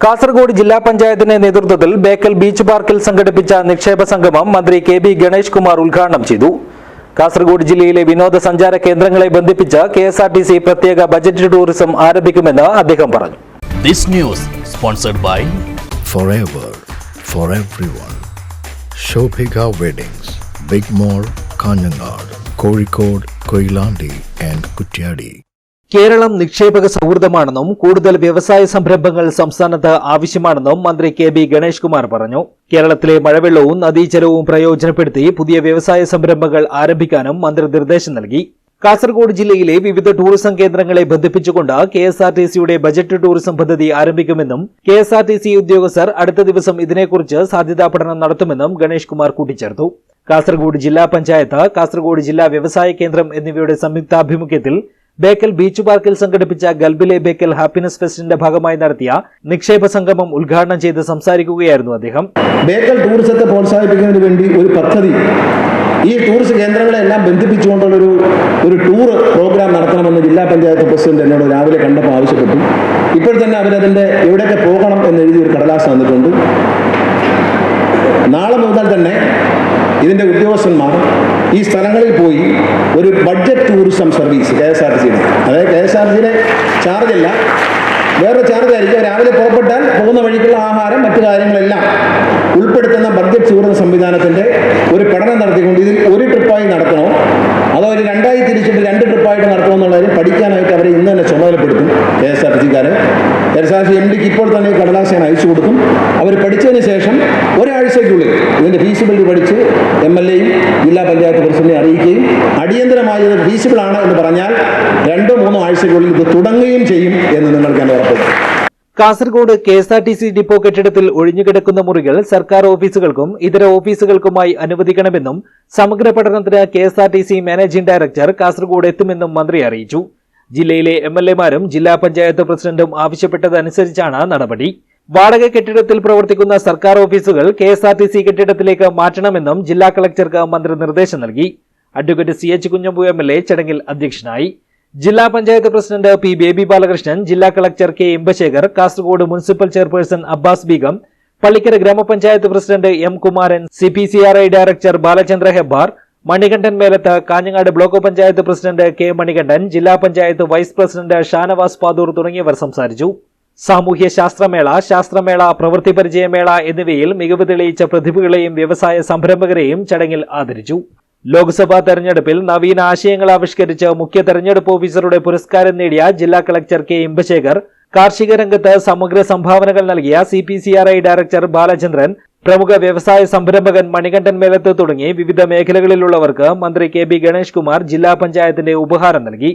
കാസർഗോഡ് ജില്ലാ പഞ്ചായത്തിന്റെ നേതൃത്വത്തിൽ ബേക്കൽ ബീച്ച് പാർക്കിൽ സംഘടിപ്പിച്ച നിക്ഷേപ സംഗമം മന്ത്രി കെ ബി ഗണേഷ് കുമാർ ഉദ്ഘാടനം ചെയ്തു കാസർഗോഡ് ജില്ലയിലെ വിനോദസഞ്ചാര കേന്ദ്രങ്ങളെ ബന്ധിപ്പിച്ച് K S R T C പ്രത്യേക ബജറ്റ് ടൂറിസം ആരംഭിക്കുമെന്ന് അദ്ദേഹം പറഞ്ഞു This news sponsored by forever for everyone. Shobhika Weddings, Big Mall, Kanyanad, Kozhikode, Koilandi and Kutyadi. Keralam നിക്ഷേപക സൗഹൃദമാണെന്നും കൂടുതൽ വ്യവസായ സംരംഭങ്ങൾ സംസ്ഥാനത്ത് ആവശ്യമാണെന്നും മന്ത്രി കെ ബി ഗണേഷ് കുമാർ പറഞ്ഞു. കേരളത്തിലെ മഴവെള്ളവും നദീജലവും പ്രയോജനപ്പെടുത്തി പുതിയ വ്യവസായ സംരംഭങ്ങൾ ആരംഭിക്കാനും മന്ത്രി നിർദ്ദേശം നൽകി. കാസർഗോഡ് ജില്ലയിലെ വിവിധ ടൂറിസം കേന്ദ്രങ്ങളെ ബന്ധിപ്പിച്ചുകൊണ്ട് കെ എസ് ആർ ടി സിയുടെ ബജറ്റ് ടൂറിസം പദ്ധതി ആരംഭിക്കുമെന്നും K S R T C ഉദ്യോഗസ്ഥർ അടുത്ത ദിവസം ഇതിനെക്കുറിച്ച് സാധ്യതാ പഠനം നടത്തുമെന്നും ഗണേഷ് കുമാർ കൂട്ടിച്ചേർത്തു. കാസർഗോഡ് ജില്ലാ പഞ്ചായത്ത് കാസർഗോഡ് ജില്ലാ വ്യവസായ കേന്ദ്രം എന്നിവയുടെ സംയുക്താഭിമുഖ്യത്തിൽ ബേക്കൽ ബീച്ച് പാർക്കിൽ സംഘടിപ്പിച്ച ഗൾബിലെ ബേക്കൽ ഹാപ്പിനെസ് ഫെസ്റ്റിന്റെ ഭാഗമായി നടത്തിയ നിക്ഷേപ സംഗമം ഉദ്ഘാടനം ചെയ്ത് സംസാരിക്കുകയായിരുന്നു അദ്ദേഹം. ബേക്കൽ ടൂറിസത്തെ പ്രോത്സാഹിപ്പിക്കുന്നതിന് വേണ്ടി ഒരു പദ്ധതി. ഈ ടൂറിസ്റ്റ് കേന്ദ്രങ്ങളെല്ലാം ബന്ധിപ്പിച്ചുകൊണ്ടുള്ളൊരു ഒരു ടൂർ പ്രോഗ്രാം നടത്തണമെന്ന് ജില്ലാ പഞ്ചായത്ത് പ്രസിഡന്റ് എന്നോട് രാവിലെ കണ്ടപ്പോൾ ആവശ്യപ്പെട്ടു. ഇപ്പോൾ തന്നെ അവരതിന്റെ എവിടെയൊക്കെ പോകണം എന്ന് എഴുതി ഒരു കടലാസ് തന്നിട്ടുണ്ട്. നാളെ മുതൽ തന്നെ ഇതിന്റെ ഉദ്യോഗസ്ഥന്മാർ ഈ സ്ഥലങ്ങളിൽ പോയി ഒരു budget tourism service K S R T സിയുടെ അതായത് കെ എസ് ആർ ടി സിയുടെ ചാർജല്ല വേറെ ചാർജ് ആയിരിക്കും. രാവിലെ പുറപ്പെട്ടാൽ പോകുന്ന വഴിക്കുള്ള ആഹാരം മറ്റു കാര്യങ്ങളെല്ലാം ഉൾപ്പെടുത്തുന്ന ബഡ്ജറ്റ് ടൂറിസം സംവിധാനത്തിന്റെ ഒരു പഠനം നടത്തിക്കൊണ്ട് ഇതിൽ ഒരു ട്രിപ്പായി നടത്തണോ അതോ ഒരു രണ്ടായി തിരിച്ചിട്ട് രണ്ട് ട്രിപ്പായിട്ട് നടത്തണമെന്നുള്ളതിന് പഠിക്കാനായിട്ട് അവരെ ഇന്ന് തന്നെ ചുമതലപ്പെടുത്തും കെ എസ് ആർ ടി സിക്കാരെ സി എം ഡിക്ക് ഇപ്പോൾ തന്നെ കടലാസ് ഞാൻ അയച്ചു കൊടുക്കും. അവർ പഠിച്ചതിന് ശേഷം ഒരാഴ്ചയ്ക്കുള്ളിൽ ഇതിന്റെ ഫീസിബിലിറ്റി പഠിച്ച് എം എൽ എയും ജില്ലാ പഞ്ചായത്ത് പ്രസിഡന്റിനെ അറിയിക്കുകയും അടിയന്തരമായി ഇത് ഫീസിബിൾ ആണ് എന്ന് പറഞ്ഞാൽ രണ്ടോ മൂന്നോ ആഴ്ചയ്ക്കുള്ളിൽ ഇത് തുടങ്ങുകയും ചെയ്യും എന്ന് നിങ്ങൾക്ക് എന്നെ ഉറപ്പ്. Kasaragod K S R T C depot കെട്ടിടത്തിൽ ഒഴിഞ്ഞുകിടക്കുന്ന മുറികൾ സർക്കാർ ഓഫീസുകൾക്കും ഇതര ഓഫീസുകൾക്കുമായി അനുവദിക്കണമെന്നും സമഗ്ര പഠനത്തിന് K S R T C managing director Kasaragod എത്തുമെന്നും മന്ത്രി അറിയിച്ചു. ജില്ലയിലെ എം എൽ എമാരും ജില്ലാ പഞ്ചായത്ത് പ്രസിഡന്റും ആവശ്യപ്പെട്ടതനുസരിച്ചാണ് നടപടി. വാടക കെട്ടിടത്തിൽ പ്രവർത്തിക്കുന്ന സർക്കാർ ഓഫീസുകൾ K S R T C കെട്ടിടത്തിലേക്ക് മാറ്റണമെന്നും ജില്ലാ കളക്ടർക്ക് മന്ത്രി നിർദ്ദേശം നൽകി. Advocate C H Kunhambu M L A ചടങ്ങിൽ അധ്യക്ഷനായി. ജില്ലാ പഞ്ചായത്ത് പ്രസിഡന്റ് പി ബേബി ബാലകൃഷ്ണൻ ജില്ലാ collector K Imbasekar Kasaragod municipal chairperson Abbas Begum Pallikkara ഗ്രാമപഞ്ചായത്ത് president M Kumaran C P C R I director Balachandra Hebbar Manikandan Melath Kanhangad block panchayat president K Manikandan ജില്ലാ panchayat vice president Shanavas Padoor തുടങ്ങിയവർ സംസാരിച്ചു. സാമൂഹ്യ ശാസ്ത്രമേള ശാസ്ത്രമേള പ്രവൃത്തി പരിചയമേള എന്നിവയിൽ മികവ് തെളിയിച്ച പ്രതിഭകളെയും വ്യവസായ സംരംഭകരെയും ചടങ്ങിൽ ആദരിച്ചു. ലോക്സഭാ തെരഞ്ഞെടുപ്പിൽ നവീന ആശയങ്ങൾ ആവിഷ്കരിച്ച് മുഖ്യ തെരഞ്ഞെടുപ്പ് ഓഫീസറുടെ പുരസ്കാരം നേടിയ ജില്ലാ കളക്ടർ കെ ഇമ്പശേഖർ കാർഷിക രംഗത്ത് സമഗ്ര സംഭാവനകൾ നൽകിയ സി ഡയറക്ടർ ബാലചന്ദ്രൻ പ്രമുഖ വ്യവസായ സംരംഭകൻ മണികണ്ഠൻ മേലത്ത് തുടങ്ങി വിവിധ മേഖലകളിലുള്ളവർക്ക് മന്ത്രി കെ ബി ഗണേഷ് കുമാർ ജില്ലാ പഞ്ചായത്തിന്റെ ഉപഹാരം നൽകി.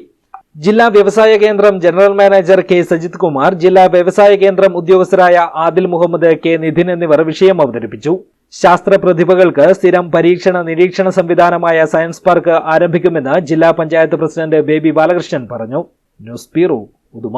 ജില്ലാ വ്യവസായ കേന്ദ്രം general manager K Sajith Kumar ജില്ലാ വ്യവസായ കേന്ദ്രം ഉദ്യോഗസ്ഥരായ ആദിൽ മുഹമ്മദ് കെ നിധിൻ എന്നിവർ വിഷയം അവതരിപ്പിച്ചു. ശാസ്ത്ര പ്രതിഭകൾക്ക് സ്ഥിരം പരീക്ഷണ നിരീക്ഷണ സംവിധാനമായ സയൻസ് പാർക്ക് ആരംഭിക്കുമെന്ന് ജില്ലാ പഞ്ചായത്ത് പ്രസിഡന്റ് ബേബി ബാലകൃഷ്ണൻ പറഞ്ഞു. News bureau Uduma.